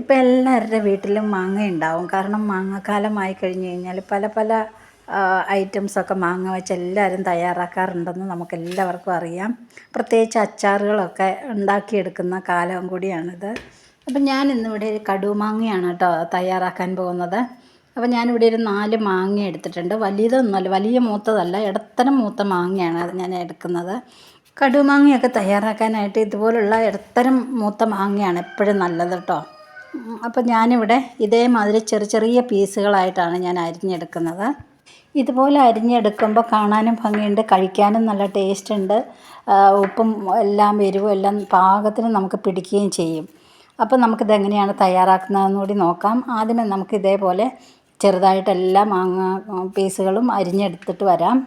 ഇപ്പം എല്ലാവരുടെ വീട്ടിലും മാങ്ങ ഉണ്ടാവും. കാരണം മാങ്ങാക്കാലമായി കഴിഞ്ഞ് കഴിഞ്ഞാൽ പല പല ഐറ്റംസൊക്കെ മാങ്ങ വെച്ച് എല്ലാവരും തയ്യാറാക്കാറുണ്ടെന്ന് നമുക്ക് എല്ലാവർക്കും അറിയാം. പ്രത്യേകിച്ച് അച്ചാറുകളൊക്കെ ഉണ്ടാക്കിയെടുക്കുന്ന കാലം കൂടിയാണിത്. അപ്പം ഞാൻ ഇന്നിവിടെ ഒരു കടുമാങ്ങയാണ് കേട്ടോ തയ്യാറാക്കാൻ പോകുന്നത്. അപ്പോൾ ഞാനിവിടെ ഒരു നാല് മാങ്ങ എടുത്തിട്ടുണ്ട്. വലിയതൊന്നുമല്ല വലിയ മൂത്തതല്ല ഇടത്തരം മൂത്ത മാങ്ങയാണ് ഞാൻ എടുക്കുന്നത്. കടുമാങ്ങയൊക്കെ തയ്യാറാക്കാനായിട്ട് ഇതുപോലുള്ള ഇടത്തരം മൂത്ത മാങ്ങയാണ് എപ്പോഴും നല്ലത് കേട്ടോ. അപ്പോൾ ഞാനിവിടെ ഇതേമാതിരി ചെറിയ ചെറിയ പീസുകളായിട്ടാണ് ഞാൻ അരിഞ്ഞെടുക്കുന്നത്. ഇതുപോലെ അരിഞ്ഞെടുക്കുമ്പോൾ കാണാനും ഭംഗിയുണ്ട് കഴിക്കാനും നല്ല ടേസ്റ്റ് ഉണ്ട് ഉപ്പും എല്ലാം എരിവും എല്ലാം പാകത്തിന് നമുക്ക് പിടിക്കുകയും ചെയ്യും. അപ്പോൾ നമുക്കിത് എങ്ങനെയാണ് തയ്യാറാക്കുന്നതെന്ന് കൂടി നോക്കാം. ആദ്യമേ നമുക്ക് ഇതേപോലെ ചെറുതായിട്ട് എല്ലാ മാങ്ങ പീസുകളും അരിഞ്ഞെടുത്തിട്ട് വരാം.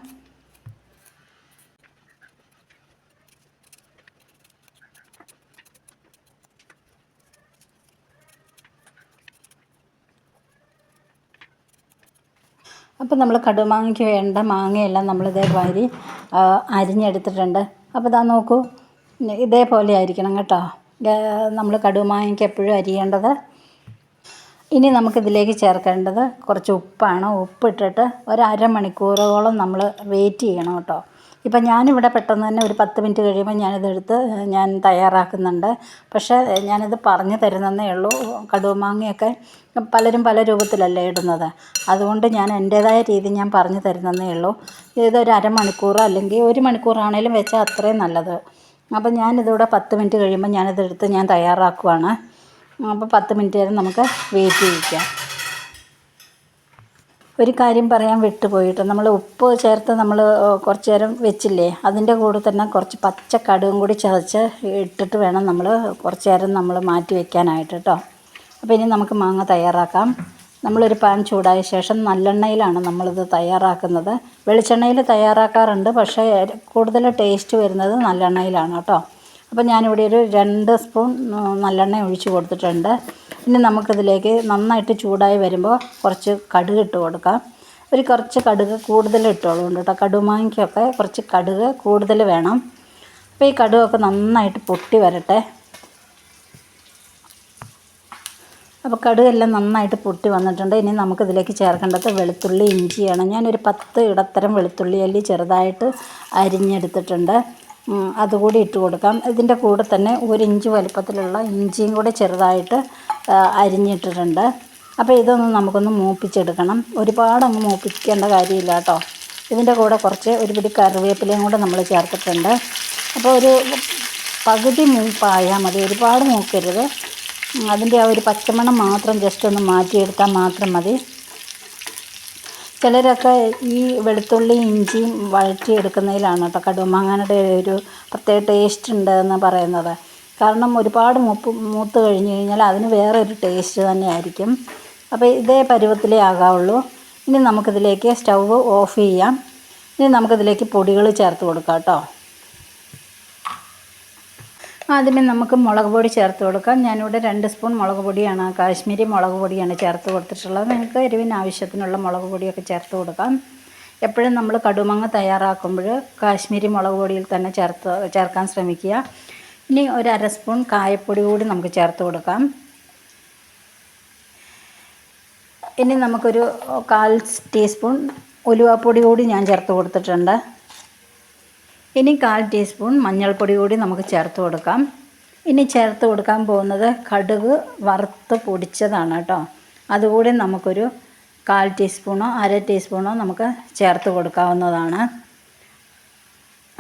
അപ്പോൾ നമ്മൾ കടുമാങ്ങയ്ക്ക് വേണ്ട മാങ്ങയെല്ലാം നമ്മൾ ഇതേമാതിരി ആ, അരിഞ്ഞെടുത്തിട്ടുണ്ട്. അപ്പോൾ ഇതാ നോക്കൂ ഇതേപോലെ ആയിരിക്കണം കേട്ടോ. നമ്മൾ കടുമാങ്ങയ്ക്ക് എപ്പോഴും അരിയേണ്ടത്. ഇനി നമുക്കിതിലേക്ക് ചേർക്കേണ്ടത് കുറച്ച് ഉപ്പാണ്. ഉപ്പിട്ടിട്ട് ഒരു അരമണിക്കൂറോളം നമ്മൾ വെയിറ്റ് ചെയ്യണം കേട്ടോ. ഇപ്പം ഞാനിവിടെ പെട്ടെന്ന് തന്നെ ഒരു പത്ത് മിനിറ്റ് കഴിയുമ്പോൾ ഞാനിതെടുത്ത് ഞാൻ തയ്യാറാക്കുന്നുണ്ട്. പക്ഷേ ഞാനിത് പറഞ്ഞു തരുന്നതേ ഉള്ളൂ. കടുവമാങ്ങയൊക്കെ പലരും പല രൂപത്തിലല്ലേ ഇടുന്നത്. അതുകൊണ്ട് ഞാൻ എന്റേതായ രീതി ഞാൻ പറഞ്ഞു തരുന്നതേ ഉള്ളൂ. ഇതൊരു അരമണിക്കൂർ അല്ലെങ്കിൽ ഒരു മണിക്കൂറാണേലും വെച്ചാൽ അത്രയും നല്ലത്. അപ്പം ഞാനിതിവിടെ പത്ത് മിനിറ്റ് കഴിയുമ്പോൾ ഞാനിതെടുത്ത് ഞാൻ തയ്യാറാക്കുവാണ്. അപ്പോൾ പത്ത് മിനിറ്റ് വരെ നമുക്ക് വെയിറ്റ് ചെയ്യിക്കാം. ഒരു കാര്യം പറയാൻ വിട്ടുപോയിട്ട് നമ്മൾ ഉപ്പ് ചേർത്ത് നമ്മൾ കുറച്ച് നേരം വെച്ചില്ലേ അതിന്റെ കൂടെ തന്നെ കുറച്ച് പച്ച കടുകും കൂടി ചതച്ച് ഇട്ടിട്ട് വേണം നമ്മൾ കുറച്ച് നേരം നമ്മൾ മാറ്റി വെക്കാനായിട്ട് കേട്ടോ അപ്പോൾ ഇനി നമുക്ക് മാങ്ങ തയ്യാറാക്കാം. നമ്മളൊരു പാൻ ചൂടായ ശേഷം നല്ലെണ്ണയിലാണ് നമ്മളിത് തയ്യാറാക്കുന്നത്. വെളിച്ചെണ്ണയിൽ തയ്യാറാക്കാറുണ്ട് പക്ഷേ കൂടുതൽ ടേസ്റ്റ് വരുന്നത് നല്ലെണ്ണയിലാണ് കേട്ടോ അപ്പോൾ ഞാനിവിടെ ഒരു രണ്ട് സ്പൂൺ നല്ലെണ്ണ ഒഴിച്ച് കൊടുത്തിട്ടുണ്ട്. ഇനി നമുക്കിതിലേക്ക് നന്നായിട്ട് ചൂടായി വരുമ്പോൾ കുറച്ച് കടുക് ഇട്ട് കൊടുക്കാം. ഒരു കുറച്ച് കടുക് കൂടുതൽ ഇട്ടോളൂ കേട്ടോ. കടുമാങ്ങയ്ക്കൊക്കെ കുറച്ച് കടുക് കൂടുതൽ വേണം. അപ്പോൾ ഈ കടുകൊക്കെ നന്നായിട്ട് പൊട്ടി വരട്ടെ. അപ്പോൾ കടുകെല്ലാം നന്നായിട്ട് പൊട്ടി വന്നിട്ടുണ്ട്. ഇനി നമുക്കിതിലേക്ക് ചേർക്കേണ്ടത് വെളുത്തുള്ളി ഇഞ്ചിയാണ്. ഞാനൊരു പത്ത് ഇടത്തരം വെളുത്തുള്ളി അല്ലി ചെറുതായിട്ട് അരിഞ്ഞെടുത്തിട്ടുണ്ട്. അതുകൂടി ഇട്ട് കൊടുക്കാം. ഇതിന്റെ കൂടെ തന്നെ ഒരു ഇഞ്ച് വലുപ്പത്തിലുള്ള ഇഞ്ചിയും കൂടെ ചെറുതായിട്ട് അരിഞ്ഞിട്ടിട്ടുണ്ട്. അപ്പോൾ ഇതൊന്ന് നമുക്കൊന്ന് മൂപ്പിച്ചെടുക്കണം. ഒരുപാട് മൂപ്പിക്കേണ്ട കാര്യമില്ല കേട്ടോ. ഇതിന്റെ കൂടെ കുറച്ച് ഒരു പിടി കറിവേപ്പിലയും കൂടെ നമ്മൾ ചേർത്തിട്ടുണ്ട്. അപ്പോൾ ഒരു പകുതി മൂപ്പായാൽ മതി. ഒരുപാട് മൂക്കരുത്. അതിന്റെ ആ ഒരു പച്ചമണം മാത്രം ജസ്റ്റ് ഒന്ന് മാറ്റിയെടുത്താൽ മാത്രം മതി. ചിലരൊക്കെ ഈ വെളുത്തുള്ളി ഇഞ്ചിയും വഴറ്റിയെടുക്കുന്നതിലാണ് കേട്ടോ കടുമാങ്ങാനുടെ ഒരു പ്രത്യേക ടേസ്റ്റ് ഉണ്ട് എന്ന് പറയുന്നത്. കാരണം ഒരുപാട് മൂപ്പ് മൂത്ത് കഴിഞ്ഞ് കഴിഞ്ഞാൽ അതിന് വേറെ ഒരു ടേസ്റ്റ് തന്നെ ആയിരിക്കും അപ്പോൾ ഇതേ പരുവത്തിലേ ആകാവുള്ളൂ. ഇനി നമുക്കിതിലേക്ക് സ്റ്റൗ ഓഫ് ചെയ്യാം. ഇനി നമുക്കിതിലേക്ക് പൊടികൾ ചേർത്ത് കൊടുക്കാം കേട്ടോ. ആദ്യമേ നമുക്ക് മുളക് പൊടി ചേർത്ത് കൊടുക്കാം. ഞാനിവിടെ രണ്ട് സ്പൂൺ മുളക് പൊടിയാണ് കാശ്മീരി മുളക് പൊടിയാണ് ചേർത്ത് കൊടുത്തിട്ടുള്ളത്. നിങ്ങൾക്ക് എരിവിന് ആവശ്യത്തിനുള്ള മുളക് പൊടിയൊക്കെ ചേർത്ത് കൊടുക്കാം. എപ്പോഴും നമ്മൾ കടുമാങ്ങ തയ്യാറാക്കുമ്പോൾ കാശ്മീരി മുളക് പൊടിയിൽ തന്നെ ചേർത്ത് ചേർക്കാൻ ശ്രമിക്കുക. ഇനി ഒരു അര സ്പൂൺ കായപ്പൊടി കൂടി നമുക്ക് ചേർത്ത് കൊടുക്കാം. ഇനി നമുക്കൊരു കാൽ ടീസ്പൂൺ ഉലുവാപ്പൊടി കൂടി ഞാൻ ചേർത്ത് കൊടുത്തിട്ടുണ്ട്. ഇനി കാൽ ടീസ്പൂൺ മഞ്ഞൾപ്പൊടി കൂടി നമുക്ക് ചേർത്ത് കൊടുക്കാം. ഇനി ചേർത്ത് കൊടുക്കാൻ പോകുന്നത് കടുക് വറുത്ത് പൊടിച്ചതാണ് കേട്ടോ. അതുകൂടി നമുക്കൊരു കാൽ ടീസ്പൂണോ അര ടീസ്പൂണോ നമുക്ക് ചേർത്ത് കൊടുക്കാവുന്നതാണ്.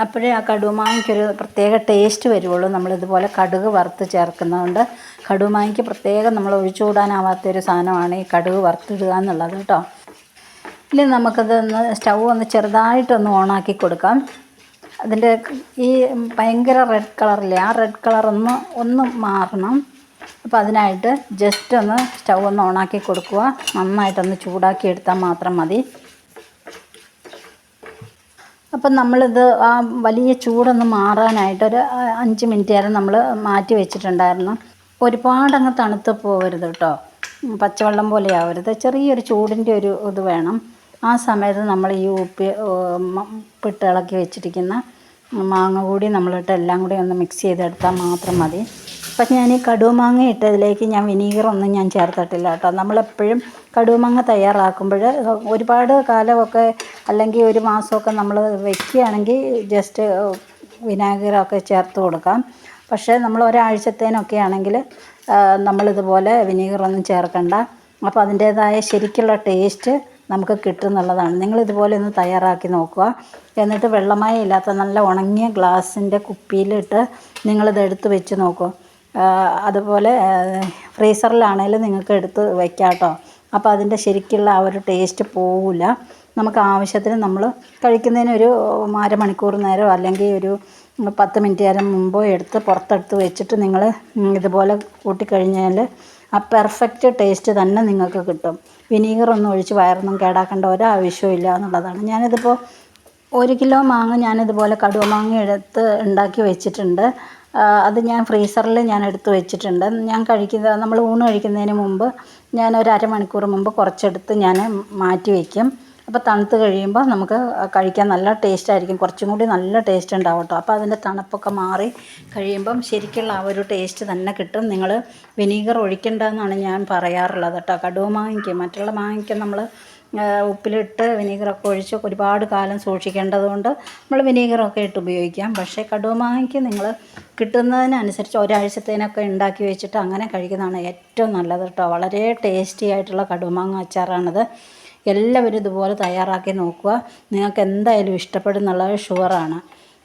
അപ്പോഴേ ആ കടുമാങ്ങയ്ക്കൊരു പ്രത്യേക ടേസ്റ്റ് വരുള്ളൂ നമ്മളിതുപോലെ കടുക് വറുത്ത് ചേർക്കുന്നതുകൊണ്ട് കടുമാങ്ങയ്ക്ക് പ്രത്യേകം നമ്മൾ ഒഴിച്ചുകൂടാനാവാത്തൊരു സാധനമാണ് ഈ കടുക് വറുത്തിടുക എന്നുള്ളത് കേട്ടോ. ഇനി നമുക്കതൊന്ന് സ്റ്റൗ ഒന്ന് ചെറുതായിട്ടൊന്ന് ഓണാക്കി കൊടുക്കാം. അതിന്റെ ഈ ഭയങ്കര റെഡ് കളറില്ലേ ആ റെഡ് കളറൊന്ന് ഒന്ന് ഒന്ന് മാറണം. അപ്പോൾ അതിനായിട്ട് ജസ്റ്റ് ഒന്ന് സ്റ്റൗ ഒന്ന് ഓണാക്കി കൊടുക്കുക. നന്നായിട്ടൊന്ന് ചൂടാക്കി എടുത്താൽ മാത്രം മതി. അപ്പം നമ്മളിത് ആ വലിയ ചൂടൊന്ന് മാറാനായിട്ട് ഒരു ആ, അഞ്ച് മിനിറ്റ് നേരം നമ്മൾ മാറ്റി വെച്ചിട്ടുണ്ടായിരുന്നു. ഒരുപാടങ്ങ് തണുത്ത് പോകരുത് കേട്ടോ പച്ചവെള്ളം പോലെ ആവരുത്. ചെറിയൊരു ചൂടിന്റെ ഒരു ഇത് വേണം. ആ സമയത്ത് നമ്മൾ ഈ ഉപ്പി പിട്ടിളക്കി വെച്ചിരിക്കുന്ന മാങ്ങ കൂടി നമ്മളിട്ട് എല്ലാം കൂടി ഒന്ന് മിക്സ് ചെയ്തെടുത്താൽ മാത്രം മതി. അപ്പം ഞാൻ ഈ കടുമാങ്ങ ഇട്ടതിലേക്ക് ഞാൻ വിനീഗർ ഒന്നും ഞാൻ ചേർത്തിട്ടില്ല കേട്ടോ. നമ്മളെപ്പോഴും കടുമാങ്ങ തയ്യാറാക്കുമ്പോൾ ഒരുപാട് കാലമൊക്കെ അല്ലെങ്കിൽ ഒരു മാസമൊക്കെ നമ്മൾ വെക്കുകയാണെങ്കിൽ ജസ്റ്റ് വിനാഗിറൊക്കെ ചേർത്ത് കൊടുക്കാം. പക്ഷേ നമ്മൾ ഒരാഴ്ചത്തേനൊക്കെ ആണെങ്കിൽ നമ്മളിതുപോലെ വിനീഗറൊന്നും ചേർക്കണ്ട. അപ്പോൾ അതിന്റേതായ ശരിക്കുള്ള ടേസ്റ്റ് നമുക്ക് കിട്ടും എന്നുള്ളതാണ് നിങ്ങൾ ഇതുപോലെ ഒന്ന് തയ്യാറാക്കി നോക്കുക. എന്നിട്ട് വെള്ളമായ ഇല്ലാത്ത നല്ല ഉണങ്ങിയ ഗ്ലാസിന്റെ കുപ്പിയിലിട്ട് നിങ്ങളിത് എടുത്ത് വെച്ച് നോക്കൂ. ആ, അതുപോലെ ഫ്രീസറിലാണെങ്കിലും നിങ്ങൾക്ക് എടുത്ത് വയ്ക്കാം കേട്ടോ അപ്പോൾ അതിന്റെ ശരിക്കുള്ള ആ ഒരു ടേസ്റ്റ് പോവില്ല നമുക്ക് ആവശ്യത്തിന് നമ്മൾ കഴിക്കുന്നതിന് ഒരു അരമണിക്കൂർ നേരം അല്ലെങ്കിൽ ഒരു പത്ത് മിനിറ്റ് നേരം മുമ്പോ എടുത്ത് പുറത്തെടുത്ത് വെച്ചിട്ട് നിങ്ങൾ ഇതുപോലെ കൂട്ടിക്കഴിഞ്ഞാൽ ആ പെർഫെക്റ്റ് ടേസ്റ്റ് തന്നെ നിങ്ങൾക്ക് കിട്ടും. വിനീഗറൊന്നും ഒഴിച്ച് വയറൊന്നും കേടാക്കേണ്ട ഒരാവശ്യവും ഇല്ല എന്നുള്ളതാണ്. ഞാനിതിപ്പോൾ ഒരു കിലോ മാങ്ങ ഞാനിതുപോലെ കടുവ മാങ്ങ എടുത്ത് ഉണ്ടാക്കി വെച്ചിട്ടുണ്ട്. അത് ഞാൻ ഫ്രീസറിൽ ഞാൻ എടുത്ത് വെച്ചിട്ടുണ്ട്. ഞാൻ കഴിക്കുന്ന നമ്മൾ ഊണ് കഴിക്കുന്നതിന് മുമ്പ് ഞാൻ ഒരു അരമണിക്കൂർ മുമ്പ് കുറച്ചെടുത്ത് ഞാൻ മാറ്റി വയ്ക്കും അപ്പോൾ തണുത്ത് കഴിയുമ്പോൾ നമുക്ക് കഴിക്കാൻ നല്ല ടേസ്റ്റ് ആയിരിക്കും. കുറച്ചും കൂടി നല്ല ടേസ്റ്റ് ഉണ്ടാവും കേട്ടോ. അപ്പോൾ അതിന്റെ തണുപ്പൊക്കെ മാറി കഴിയുമ്പം ശരിക്കുള്ള ആ ഒരു ടേസ്റ്റ് തന്നെ കിട്ടും. നിങ്ങൾ വിനീഗർ ഒഴിക്കേണ്ടതെന്നാണ് ഞാൻ പറയാറുള്ളത് കേട്ടോ. കടുവ മാങ്ങയ്ക്ക് മറ്റുള്ള മാങ്ങയ്ക്ക് നമ്മൾ ഉപ്പിലിട്ട് വിനീഗറൊക്കെ ഒഴിച്ച് ഒരുപാട് കാലം സൂക്ഷിക്കേണ്ടതുകൊണ്ട് നമ്മൾ വിനീഗറൊക്കെ ഇട്ട് ഉപയോഗിക്കാം. പക്ഷേ കടുമാങ്ങയ്ക്ക് നിങ്ങൾ കിട്ടുന്നതിനനുസരിച്ച് ഒരാഴ്ചത്തേനൊക്കെ ഉണ്ടാക്കി വെച്ചിട്ട് അങ്ങനെ കഴിക്കുന്നതാണ് ഏറ്റവും നല്ലത് കേട്ടോ. വളരെ ടേസ്റ്റി ആയിട്ടുള്ള കടുമാങ്ങ അച്ചാറാണിത്. എല്ലാവരും ഇതുപോലെ തയ്യാറാക്കി നോക്കുക. നിങ്ങൾക്ക് എന്തായാലും ഇഷ്ടപ്പെടും എന്നുള്ളത് ഷുവറാണ്.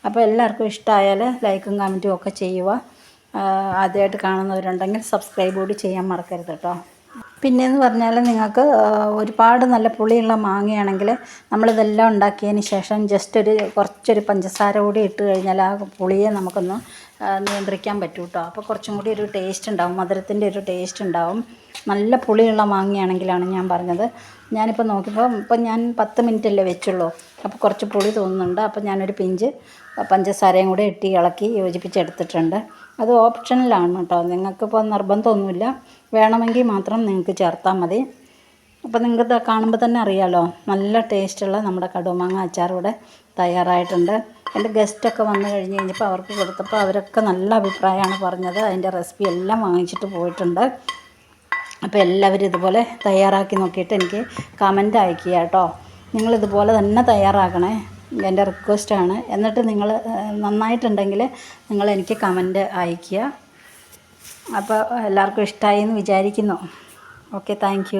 അപ്പോൾ എല്ലാവർക്കും ഇഷ്ടമായാൽ ലൈക്കും കമന്റും ഒക്കെ ചെയ്യുക. ആദ്യമായിട്ട് കാണുന്നവരുണ്ടെങ്കിൽ സബ്സ്ക്രൈബ് കൂടി ചെയ്യാൻ മറക്കരുത് കേട്ടോ. പിന്നെയെന്ന് പറഞ്ഞാൽ നിങ്ങൾക്ക് ഒരുപാട് നല്ല പുളിയുള്ള മാങ്ങയാണെങ്കിൽ നമ്മളിതെല്ലാം ഉണ്ടാക്കിയതിന് ശേഷം ജസ്റ്റ് ഒരു കുറച്ചൊരു പഞ്ചസാര കൂടി ഇട്ട് കഴിഞ്ഞാൽ ആ പുളിയെ നമുക്കൊന്ന് നിയന്ത്രിക്കാൻ പറ്റും കേട്ടോ അപ്പോൾ കുറച്ചും കൂടി ഒരു ടേസ്റ്റ് ഉണ്ടാവും. മധുരത്തിന്റെ ഒരു ടേസ്റ്റ് ഉണ്ടാവും. നല്ല പുളിയുള്ള മാങ്ങയാണെങ്കിലാണ് ഞാൻ പറഞ്ഞത്. ഞാനിപ്പോൾ നോക്കിയപ്പോൾ ഇപ്പം ഞാൻ പത്ത് മിനിറ്റ് അല്ലേ വെച്ചുള്ളൂ. അപ്പോൾ കുറച്ച് പുളി തോന്നുന്നുണ്ട്. അപ്പോൾ ഞാനൊരു പിഞ്ച് പഞ്ചസാരയും കൂടെ ഇട്ടി ഇളക്കി യോജിപ്പിച്ചെടുത്തിട്ടുണ്ട്. അത് ഓപ്ഷനിലാണ് കേട്ടോ. നിങ്ങൾക്കിപ്പോൾ നിർബന്ധമൊന്നുമില്ല. വേണമെങ്കിൽ മാത്രം നിങ്ങൾക്ക് ചേർത്താൽ മതി. അപ്പോൾ നിങ്ങൾക്ക് കാണുമ്പോൾ തന്നെ അറിയാമല്ലോ നല്ല ടേസ്റ്റുള്ള നമ്മുടെ കടുമാങ്ങ അച്ചാർ ഇവിടെ തയ്യാറായിട്ടുണ്ട്. എന്റെ ഗസ്റ്റൊക്കെ വന്നു കഴിഞ്ഞ് കഴിഞ്ഞപ്പോൾ അവർക്ക് കൊടുത്തപ്പോൾ അവരൊക്കെ നല്ല അഭിപ്രായമാണ് പറഞ്ഞത്. അതിന്റെ റെസിപ്പി എല്ലാം വാങ്ങിച്ചിട്ട് പോയിട്ടുണ്ട്. അപ്പോൾ എല്ലാവരും ഇതുപോലെ തയ്യാറാക്കി നോക്കിയിട്ട് എനിക്ക് കമന്റ് അയക്കുക കേട്ടോ. നിങ്ങളിതുപോലെ തന്നെ തയ്യാറാക്കണേ. എന്റെ റിക്വസ്റ്റാണ് എന്നിട്ട് നിങ്ങൾ നന്നായിട്ടുണ്ടെങ്കിൽ നിങ്ങൾ എനിക്ക് കമന്റ് അയക്കുക. അപ്പോൾ എല്ലാവർക്കും ഇഷ്ടമായി എന്ന് വിചാരിക്കുന്നു. Okay thank